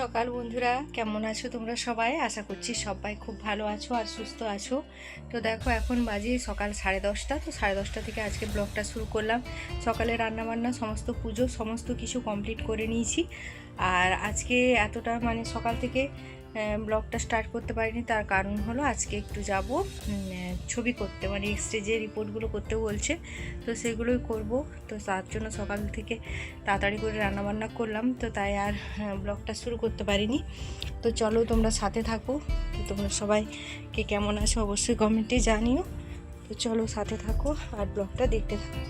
সকাল বন্ধুরা, কেমন আছো তোমরা সবাই? আশা করছি সবাই খুব ভালো আছো আর সুস্থ আছো। তো দেখো, এখন বাজে সকাল সাড়ে দশটা। তো সাড়ে দশটা থেকে আজকে ব্লগটা শুরু করলাম। সকালে রান্নাবান্না, সমস্ত পুজো, সমস্ত কিছু কমপ্লিট করে নিয়েছি। আর আজকে এতটা মানে সকাল থেকে ব্লগটা স্টার্ট করতে পারিনি, তার কারণ হলো আজকে একটু যাব ছবি করতে মানে এক্সরে যে রিপোর্টগুলো করতে বলছে, তো সেগুলোই করব। তো তার জন্য সকাল থেকে তাড়াতাড়ি করে রান্নাবান্না করলাম, তো তাই আর ব্লগটা শুরু করতে পারিনি। তো চলো তোমরা সাথে থাকো, তো তোমরা সবাই কে কেমন আছো অবশ্যই কমেন্টে জানিও। তো চলো সাথে থাকো আর ব্লগটা দেখতে থাকো।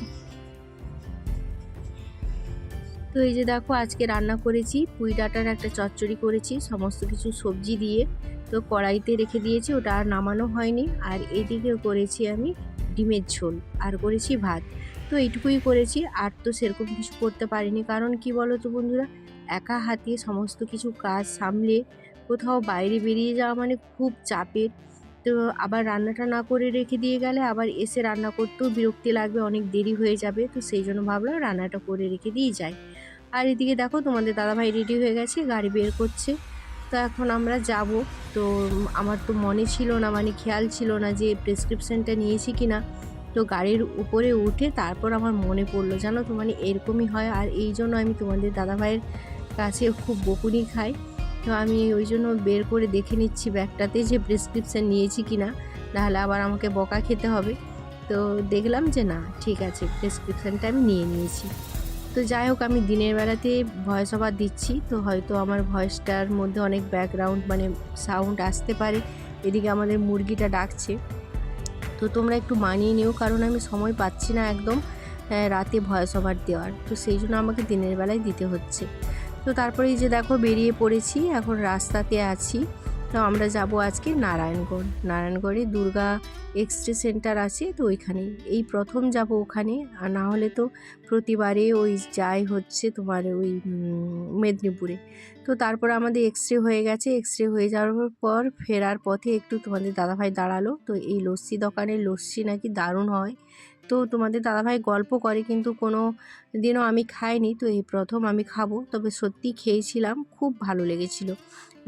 তো এই যে দেখো, আজকে রান্না করেছি, পুঁই ডাঁটার একটা চচ্চড়ি করেছি, সমস্ত কিছু সবজি দিয়ে। তো কড়াইতে রেখে দিয়েছি, ওটা আর নামানো হয়নি। আর এদিকে করেছি আমি ডিমের ঝোল, আর করেছি ভাত। তো এইটুকুই করেছি, আর তো সেরকম কিছু করতে পারিনি। কারণ কি বলো তো বন্ধুরা, একা হাতে সমস্ত কিছু কাজ সামলে কোথাও বাইরে বেরিয়ে যাওয়া মানে খুব চাপের। তো আবার রান্নাটা না করে রেখে দিয়ে গেলে আবার এসে রান্না করতেও বিরক্তি লাগবে, অনেক দেরি হয়ে যাবে। তো সেই জন্য ভাবলাম রান্নাটা করে রেখে দিয়ে যাই। আর এদিকে দেখো তোমাদের দাদাভাই রেডি হয়ে গেছে, গাড়ি বের করছে। তো এখন আমরা যাব। তো আমার তো মনে ছিল না মানে খেয়াল ছিল না যে প্রেসক্রিপশানটা নিয়েছি কি না তো গাড়ির উপরে উঠে তারপর আমার মনে পড়ল, জানো তো মানে এরকমই হয়। আর এই জন্য আমি তোমাদের দাদাভাইয়ের কাছে খুব বকুনি খাই। তো আমি ওই জন্য বের করে দেখে নিচ্ছি ব্যাগটাতে যে প্রেসক্রিপশান নিয়েছি কি না নাহলে আবার আমাকে বকা খেতে হবে। তো দেখলাম যে না, ঠিক আছে প্রেসক্রিপশানটা আমি নিয়ে নিয়েছি। তো যাই হোক, আমি দিনের বেলাতে ভয়েস ওভার দিচ্ছি। তো হয়তো আমার ভয়েসটার মধ্যে অনেক ব্যাকগ্রাউন্ড মানে সাউন্ড আসতে পারে। এদিকে আমাদের মুরগিটা ডাকছে। তো তোমরা একটু মানিয়ে নিও, কারণ আমি সময় পাচ্ছি না একদম রাতে ভয়েস ওভার দেওয়ার। তো সেই জন্য আমাকে দিনের বেলায় দিতে হচ্ছে। তো তারপরে এই যে দেখো, বেরিয়ে পড়েছি। এখন রাস্তাতে আছি। তো আমরা যাব আজকে নারায়ণগড়। নারায়ণগড়ে দুর্গা এক্সরে সেন্টার আছে, তো ওইখানে। এই প্রথম যাব ওখানে, আর না হলে তো প্রতিবারে ওই যাই হচ্ছে তোমার ওই মেদিনীপুরে। তো তারপর আমাদের এক্স রে হয়ে গেছে। এক্স রে হয়ে যাওয়ার পর ফেরার পথে একটু তোমাদের দাদাভাই দাঁড়াল। তো এই লস্যি দোকানের লস্যি নাকি দারুণ হয়। তো তোমাদের দাদাভাই গল্প করে কিন্তু কোনো দিনও আমি খাইনি, তো এই প্রথম আমি খাব। তবে সত্যি খেয়েছিলাম, খুব ভালো লেগেছিলো।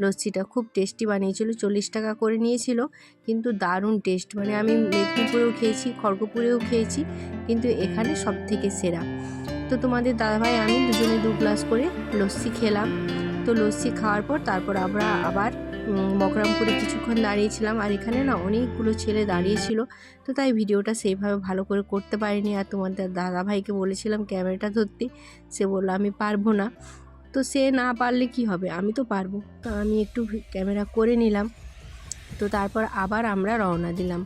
লস্যিটা খুব টেস্টি বানিয়েছিল, চল্লিশ টাকা করে নিয়েছিল। কিন্তু দারুণ টেস্ট মানে আমি মেদিনীপুরেও খেয়েছি, খড়গপুরেও খেয়েছি, কিন্তু এখানে সব থেকে সেরা। তো তোমাদের দাদাভাই, আমি দুজনে দু গ্লাস করে লস্যি খেলাম। তো লস্যি খাওয়ার পর তারপর আমরা আবার মকরামপুরে কিছুক্ষণ দাঁড়িয়েছিলাম। আর এখানে না অনেকগুলো ছেলে দাঁড়িয়েছিল। তো তাই ভিডিওটা সেইভাবে ভালো করে করতে পারিনি। আর তোমাদের দাদাভাইকে বলেছিলাম, ক্যামেরাটা ধরতে। সে বলল, আমি পারব না। তো সে না পারলে কি হবে? আমি তো পারব। তো আমি একটু ক্যামেরা করে নিলাম। তো তারপর আবার আমরা রওনা দিলাম।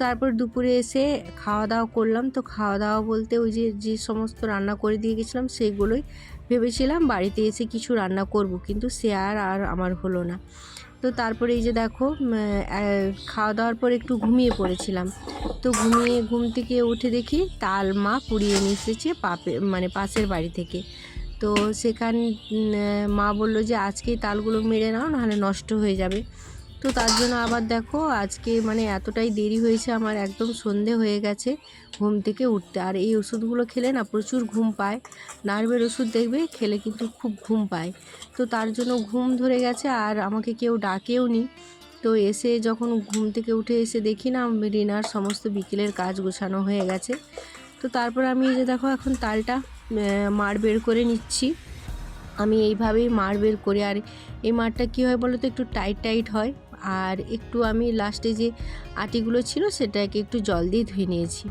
তারপর দুপুরে এসে খাওয়া দাওয়া করলাম। তো খাওয়া দাওয়া বলতে ওই যে যে সমস্ত রান্না করে দিয়ে গেছিলাম সেগুলোই ভেবেছিলাম বাড়িতে এসে কিছু রান্না করব, কিন্তু সে আর আর আমার হলো না। তো তারপরে এই যে দেখো খাওয়া দাওয়ার পর একটু ঘুমিয়ে পড়েছিলাম। তো ঘুমিয়ে, ঘুম থেকে উঠে দেখি তাল মা পুড়িয়ে নিয়ে এসেছে পাপে মানে পাশের বাড়ি থেকে। তো সেখান মা বলল যে আজকেই তালগুলো মেরে নাও, নাহলে নষ্ট হয়ে যাবে। তো তার জন্য আবার দেখো আজকে মানে এতটাই দেরি হয়েছে, আমার একদম সন্ধে হয়ে গেছে ঘুম থেকে উঠতে। আর এই ওষুধগুলো খেলে না প্রচুর ঘুম পায়। নার্ভের ওষুধ দেখবে, খেলে কিন্তু খুব ঘুম পায়। তো তার জন্য ঘুম ধরে গেছে আর আমাকে কেউ ডাকেও নি। তো এসে যখন ঘুম থেকে উঠে এসে দেখি না, রিনার সমস্ত বিকেলের কাজ গোছানো হয়ে গেছে। তো তারপর আমি এই যে দেখো এখন তালটা মার বের করে নিচ্ছি। আমি এইভাবেই মার বের করি। আর এই মারটা কী হয় বলো তো, একটু টাইট টাইট হয়। আর একটু আমি লাস্টে যে আটিগুলো ছিল সেটাকে একটু জল দিয়ে ধুয়ে নিয়েছি।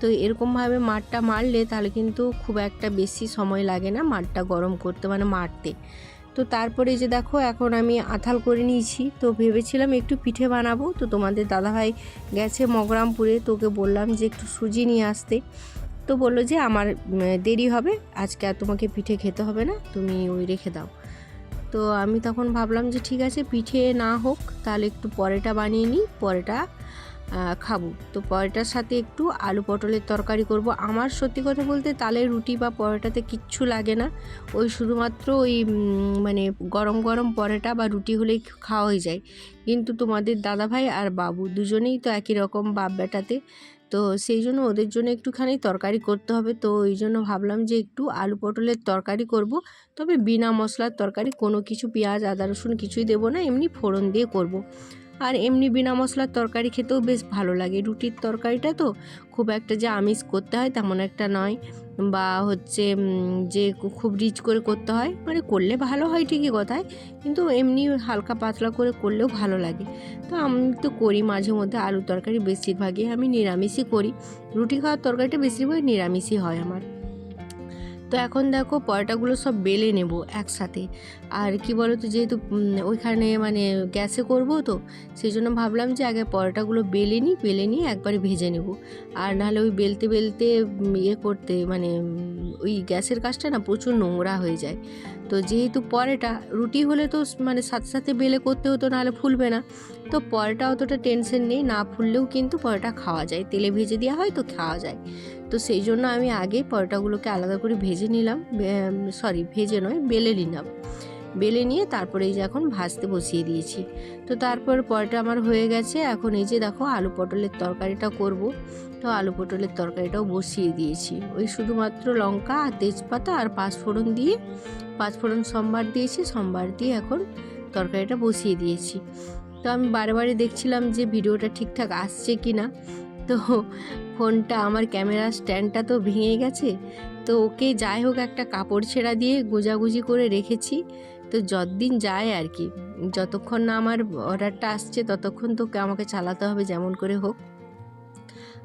তো এরকমভাবে মাঠটা মারলে তাহলে কিন্তু খুব একটা বেশি সময় লাগে না মাঠটা গরম করতে মানে মারতে। তো তারপরে যে দেখো, এখন আমি আথাল করে নিয়েছি। তো ভেবেছিলাম একটু পিঠে বানাবো। তো তোমাদের দাদাভাই গেছে মগরামপুরে তোকে বললাম যে একটু সুজি নিয়ে আসতে। তো বলল যে আমার দেরি হবে, আজকে আর তোমাকে পিঠে খেতে হবে না, তুমি ওই রেখে দাও। তো আমি তখন ভাবলাম যে ঠিক আছে, পিঠে না হোক, তাহলে একটু পরেটা বানিয়ে নিই, পরেটা খাব। তো পরোটার সাথে একটু আলু পটলের তরকারি করব। আমার সত্যি কথা বলতে তালে রুটি বা পরোটাতে কিচ্ছু লাগে না। ওই শুধুমাত্র ওই মানে গরম গরম পরোটা বা রুটি হলেই খাওয়া হয়ে যায়। কিন্তু তোমাদের দাদাভাই আর বাবু দুজনেই তো একই রকম বাপ বেটাতে তো সেই জন্য ওদের জন্য একটুখানি তরকারি করতে হবে তো ওই জন্য ভাবলাম যে একটু আলু পটলের তরকারি করব তবে বিনা মশলার তরকারি কোনো কিছু পেঁয়াজ, আদা, রসুন কিছুই দেবো না, এমনি ফোড়ন দিয়ে করব। আর এমনি বিনা মশলার তরকারি খেতেও বেশ ভালো লাগে। রুটির তরকারিটা তো খুব একটা যে আমিষ করতে হয় তেমন একটা নয়। বা হচ্ছে যে খুব রিচ করে করতে হয় মানে করলে ভালো হয় ঠিকই কথায়, কিন্তু এমনি হালকা পাতলা করে করলেও ভালো লাগে। তো আমি তো করি মাঝে মধ্যে আলু তরকারি বেশিরভাগই আমি নিরামিষই করি। রুটি খাওয়ার তরকারিটা বেশিরভাগ নিরামিষই হয় আমার। তো এখন দেখো পরোটাগুলো সব বেলে নেব একসাথে। আর কি বলো তো যেহেতু ওইখানে মানে গ্যাসে করব তো সেই জন্য ভাবলাম যে আগে পরোটাগুলো বেলে নিই, বেলে নিয়ে একবারে ভেজে নেব। আর নাহলে ওই বেলতে বেলতে ইয়ে করতে মানে ওই গ্যাসের কাজটা না প্রচুর নোংরা হয়ে যায়। তো যেহেতু পরেটা, রুটি হলে তো মানে সাথে সাথে বেলে করতে হতো, নাহলে ফুলবে না। তো পরেটা অতটা টেনশন নেই, না ফুললেও কিন্তু পরেটা খাওয়া যায়। তেলে ভেজে দেওয়া হয় তো খাওয়া যায়। তো সেই জন্য আমি আগে পরোটাগুলোকে আলাদা করে ভেজে নিলাম সরি ভেজে নয়, বেলে নিলাম। বেলে নিয়ে তারপরে এই যে এখন ভাজতে বসিয়ে দিয়েছি। তো তারপর পরটা আমার হয়ে গেছে। এখন এই যে দেখো আলু পটলের তরকারিটা করব। তো আলু পটলের তরকারিটাও বসিয়ে দিয়েছি। ওই শুধুমাত্র লঙ্কা আর তেজপাতা আর পাঁচফোড়ন দিয়ে, পাঁচফোড়ন সোমবার দিয়েছি, সোমবার দিয়ে এখন তরকারিটা বসিয়ে দিয়েছি। তো আমি বারে বারে দেখছিলাম যে ভিডিওটা ঠিকঠাক আসছে কি না। তো ফোনটা আমার ক্যামেরা স্ট্যান্ডটা তো ভেঙে গেছে। তো ওকে যাই হোক একটা কাপড় ছেঁড়া দিয়ে গোজাগুজি করে রেখেছি। তো যতদিন যায় আর কি। যতক্ষণ না আমার অর্ডারটা আসছে, ততক্ষণ তো আমাকে চালাতে হবে যেমন করে হোক।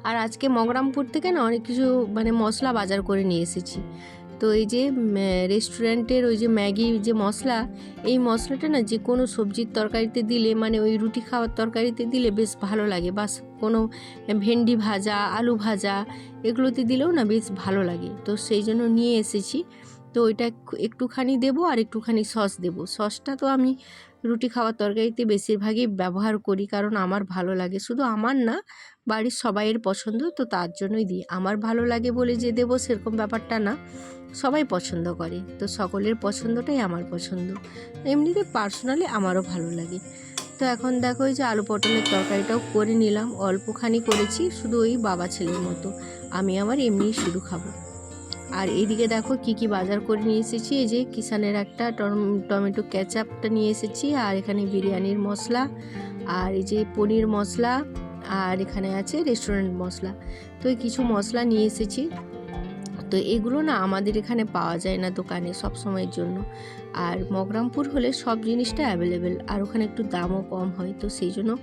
আর আজকে মগরামপুর থেকে না অনেক কিছু মানে মশলা বাজার করে নিয়ে এসেছি। তো এই যে রেস্টুরেন্টের ওই যে ম্যাগি যে মশলা, এই মশলাটা না যে কোনো সবজির তরকারিতে দিলে মানে ওই রুটি খাওয়ার তরকারিতে দিলে বেশ ভালো লাগে। বাস কোনো ভেন্ডি ভাজা, আলু ভাজা, এগুলোতে দিলেও না বেশ ভালো লাগে। তো সেই জন্য নিয়ে এসেছি। তো ওইটা একটুখানি দেবো আর একটুখানি সস দেবো। সসটা তো আমি রুটি খাওয়ার তরকারিতে বেশিরভাগই ব্যবহার করি কারণ আমার ভালো লাগে। শুধু আমার না, বাড়ির সবাইয়ের পছন্দ তো তার জন্যই দিই। আমার ভালো লাগে বলে যে দেবো সেরকম ব্যাপারটা না, সবাই পছন্দ করে। তো সকলের পছন্দটাই আমার পছন্দ। এমনিতে পার্সোনালি আমারও ভালো লাগে। তো এখন দেখো যে আলু পটলের তরকারিটাও করে নিলাম। অল্পখানি করেছি, শুধু ওই বাবা ছেলের মতো। আমি আমার এমনিই শুধু খাব। আর এইদিকে দেখো কি কি বাজার করে নিয়ে এসেছি। এই যে কিষানের একটা টম- টমেটো ক্যাচাপটা নিয়ে এসেছি আর এখানে বিরিয়ানির মশলা আর এই যে পনির মশলা আর এখানে আছে রেস্টুরেন্ট মশলা। তো কিছু মশলা নিয়ে এসেছি। তো এগুলো না আমাদের এখানে পাওয়া যায় না দোকানে সব সময়ের জন্য। আর মগরামপুর হলে সব জিনিসটা অ্যাভেলেবেল আর ওখানে একটু দামও কম হয়। তো সেই জন্য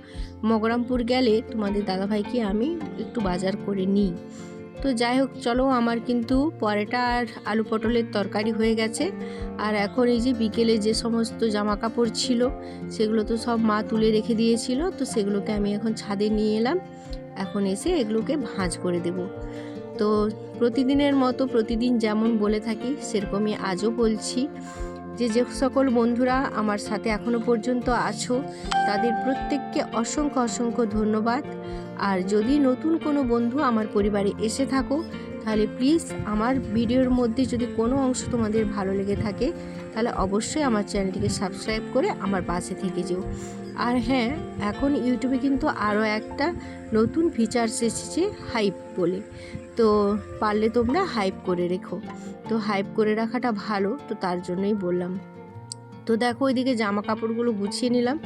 মগরামপুর গেলে তোমাদের দাদাভাইকে আমি একটু বাজার করে নিই। তো যাই হোক, চলো আমার কিন্তু পরেটা আর আলু পটলের তরকারি হয়ে গেছে। আর এখন এই যে বিকেলে যে সমস্ত জামা কাপড় ছিল, সেগুলো তো সব মা তুলে রেখে দিয়েছিল, তো সেগুলোকে আমি এখন ছাদে নিয়ে এলাম। এখন এসে এগুলোকে ভাঁজ করে দেব। তো প্রতিদিনের মতো প্রতিদিন যেমন বলে থাকি, সেরকমই আজও বলছি যে যে সকল বন্ধুরা আমার সাথে এখনও পর্যন্ত আছো, তাদের প্রত্যেককে অসংখ্য অসংখ্য ধন্যবাদ। আর যদি নতুন কোনো বন্ধু আমার পরিবারে এসে থাকো, তাহলে প্লিজ আমার ভিডিওর মধ্যে যদি কোনো অংশ তোমাদের ভালো লেগে থাকে, তাহলে অবশ্যই আমার চ্যানেলটিকে সাবস্ক্রাইব করে আমার পাশে থেকে যেও। আর হ্যাঁ এখন ইউটিউবে কিন্তু আরও একটা নতুন ফিচার্স এসেছে হাইপ বলে। তো পারলে তোমরা হাইপ করে রেখো। তো হাইপ করে রাখাটা ভালো, তো তার জন্যই বললাম। তো দেখো ওইদিকে জামা কাপড়গুলো গুছিয়ে নিলাম।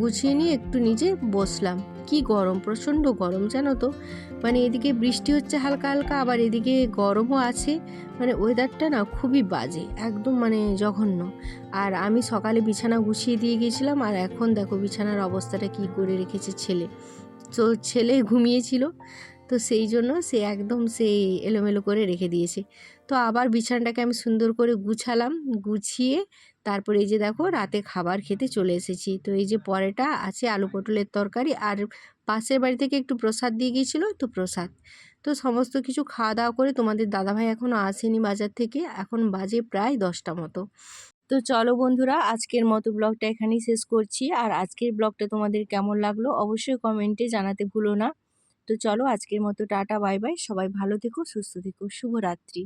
গুছিয়ে নিয়ে একটু নিচে বসলাম। কি গরম, প্রচণ্ড গরম, জানো তো? মানে এদিকে বৃষ্টি হচ্ছে হালকা হালকা, আবার এদিকে গরমও আছে। মানে ওয়েদারটা না খুবই বাজে, একদম মানে জঘন্য। আর আমি সকালে বিছানা গুছিয়ে দিয়ে গিয়েছিলাম, আর এখন দেখো বিছানার অবস্থাটা কি করে রেখেছে ছেলে। তো ছেলে ঘুমিয়েছিল, তো সেই জন্য সে একদম সে এলোমেলো করে রেখে দিয়েছে। তো আবার বিছানাটাকে আমি সুন্দর করে গুছালাম, গুছিয়ে তারপরে এই যে দেখো রাতে খাবার খেতে চলে এসেছি। তো এই যে পরেটা আছে, আলু পটলের তরকারি আর পাশের বাড়ি থেকে একটু প্রসাদ দিয়ে গিয়েছিল তো প্রসাদ। তো সমস্ত কিছু খাওয়া দাওয়া করে তোমাদের দাদাভাই এখনও আসেনি বাজার থেকে, এখন বাজে প্রায় দশটা মতো। তো চলো বন্ধুরা, আজকের মতো ব্লগটা এখানেই শেষ করছি। আর আজকের ব্লগটা তোমাদের কেমন লাগল অবশ্যই কমেন্টে জানাতে ভুলো না। তো চলো আজকের মতো টাটা, বাই বাই, সবাই ভালো থেকো, সুস্থ থেকো, শুভরাত্রি।